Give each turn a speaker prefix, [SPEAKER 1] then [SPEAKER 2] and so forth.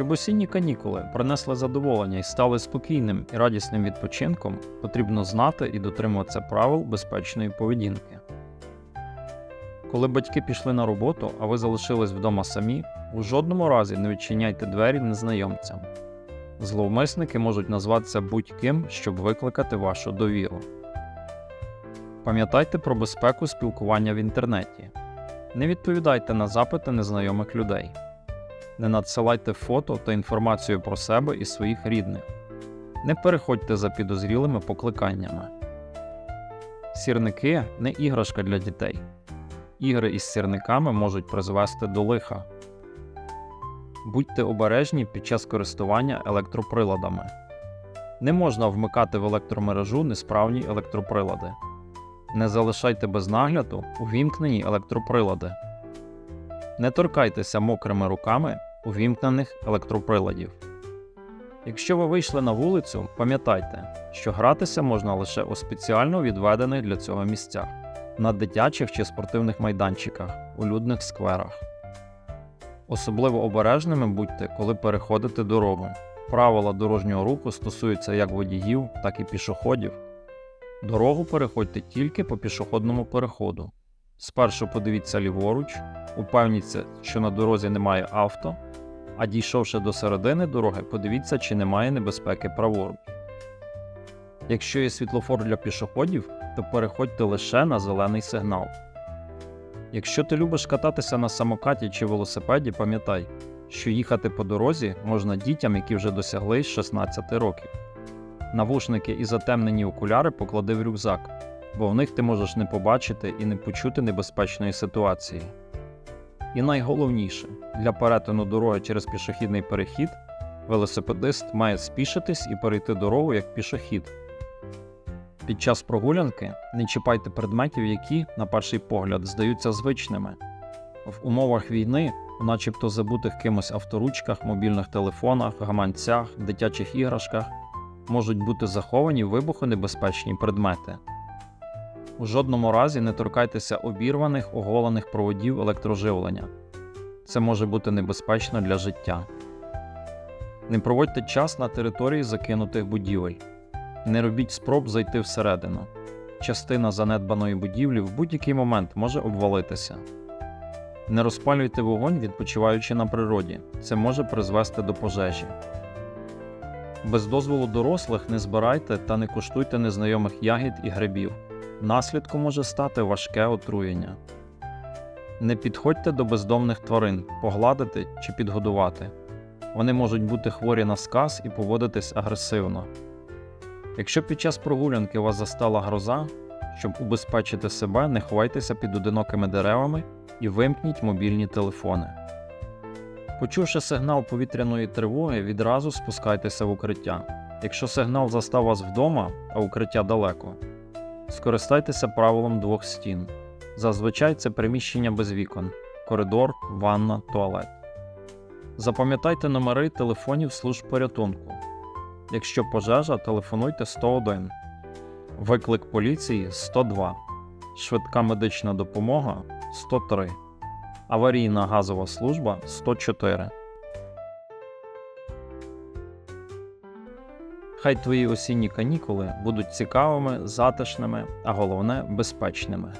[SPEAKER 1] Щоб осінні канікули принесли задоволення і стали спокійним і радісним відпочинком, потрібно знати і дотримуватися правил безпечної поведінки. Коли батьки пішли на роботу, а ви залишились вдома самі, у жодному разі не відчиняйте двері незнайомцям. Зловмисники можуть назватися будь-ким, щоб викликати вашу довіру. Пам'ятайте про безпеку спілкування в інтернеті. Не відповідайте на запити незнайомих людей. Не надсилайте фото та інформацію про себе і своїх рідних. Не переходьте за підозрілими покликаннями. Сірники не іграшка для дітей. Ігри із сірниками можуть призвести до лиха. Будьте обережні під час користування електроприладами. Не можна вмикати в електромережу несправні електроприлади. Не залишайте без нагляду увімкнені електроприлади. Не торкайтеся мокрими руками увімкнених електроприладів. Якщо ви вийшли на вулицю, пам'ятайте, що гратися можна лише у спеціально відведених для цього місцях, на дитячих чи спортивних майданчиках, у людних скверах. Особливо обережними будьте, коли переходите дорогу. Правила дорожнього руху стосуються як водіїв, так і пішоходів. Дорогу переходьте тільки по пішохідному переходу. Спершу подивіться ліворуч, упевніться, що на дорозі немає авто, а дійшовши до середини дороги, подивіться, чи немає небезпеки праворуч. Якщо є світлофор для пішоходів, то переходьте лише на зелений сигнал. Якщо ти любиш кататися на самокаті чи велосипеді, пам'ятай, що їхати по дорозі можна дітям, які вже досягли 16 років. Навушники і затемнені окуляри поклади в рюкзак, бо в них ти можеш не побачити і не почути небезпечної ситуації. І найголовніше, для перетину дороги через пішохідний перехід велосипедист має спішитись і перейти дорогу як пішохід. Під час прогулянки не чіпайте предметів, які, на перший погляд, здаються звичними. В умовах війни, у начебто забутих кимось авторучках, мобільних телефонах, гаманцях, дитячих іграшках, можуть бути заховані вибухонебезпечні предмети. У жодному разі не торкайтеся обірваних оголених проводів електроживлення. Це може бути небезпечно для життя. Не проводьте час на території закинутих будівель. Не робіть спроб зайти всередину. Частина занедбаної будівлі в будь-який момент може обвалитися. Не розпалюйте вогонь, відпочиваючи на природі. Це може призвести до пожежі. Без дозволу дорослих не збирайте та не куштуйте незнайомих ягід і грибів. Наслідком може стати важке отруєння. Не підходьте до бездомних тварин, погладити чи підгодувати. Вони можуть бути хворі на сказ і поводитись агресивно. Якщо під час прогулянки вас застала гроза, щоб убезпечити себе, не ховайтеся під одинокими деревами і вимкніть мобільні телефони. Почувши сигнал повітряної тривоги, відразу спускайтеся в укриття. Якщо сигнал застав вас вдома, а укриття далеко, скористайтеся правилом двох стін. Зазвичай це приміщення без вікон, коридор, ванна, туалет. Запам'ятайте номери телефонів служб порятунку. Якщо пожежа, телефонуйте 101, виклик поліції 102, швидка медична допомога 103, аварійна газова служба 104. Хай твої осінні канікули будуть цікавими, затишними, а головне безпечними.